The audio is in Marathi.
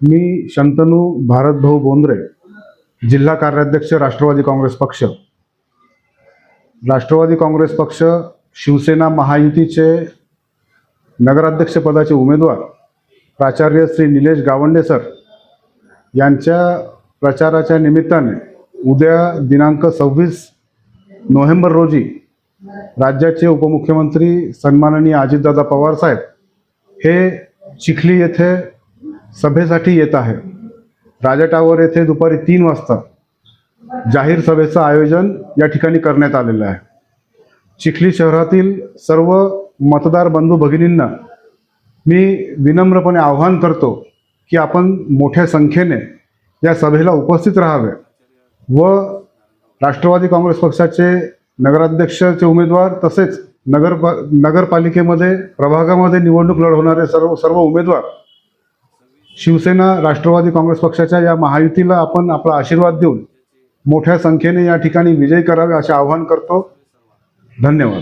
मी शंतनू भारतभाऊ बोंद्रे जिल्हा कार्याध्यक्ष राष्ट्रवादी काँग्रेस पक्ष. राष्ट्रवादी काँग्रेस पक्ष शिवसेना महायुतीचे नगराध्यक्षपदाचे उमेदवार प्राचार्य श्री निलेश गावंडे सर यांच्या प्रचाराच्या निमित्ताने उद्या दिनांक सव्वीस नोव्हेंबर रोजी राज्याचे उपमुख्यमंत्री सन्माननीय अजितदादा पवार साहेब हे चिखली येथे सभेसाठी येत आहे. राजा टावर येथे दुपारी तीन वाजता जाहीर सभेचं आयोजन या ठिकाणी करण्यात आलेलं आहे. चिखली शहरातील सर्व मतदार बंधू भगिनींना मी विनम्रपणे आव्हान करतो की आपण मोठ्या संख्येने या सभेला उपस्थित राहावे व राष्ट्रवादी काँग्रेस पक्षाचे नगराध्यक्षाचे उमेदवार तसेच नगर नगरपालिकेमध्ये प्रभागामध्ये निवडणूक लढवणारे सर्व सर्व उमेदवार शिवसेना राष्ट्रवादी काँग्रेस पक्षाच्या या महायुतीला आपण आपला आशीर्वाद देऊन मोठ्या संख्येने या ठिकाणी विजय करावे असे आवाहन करतो. धन्यवाद.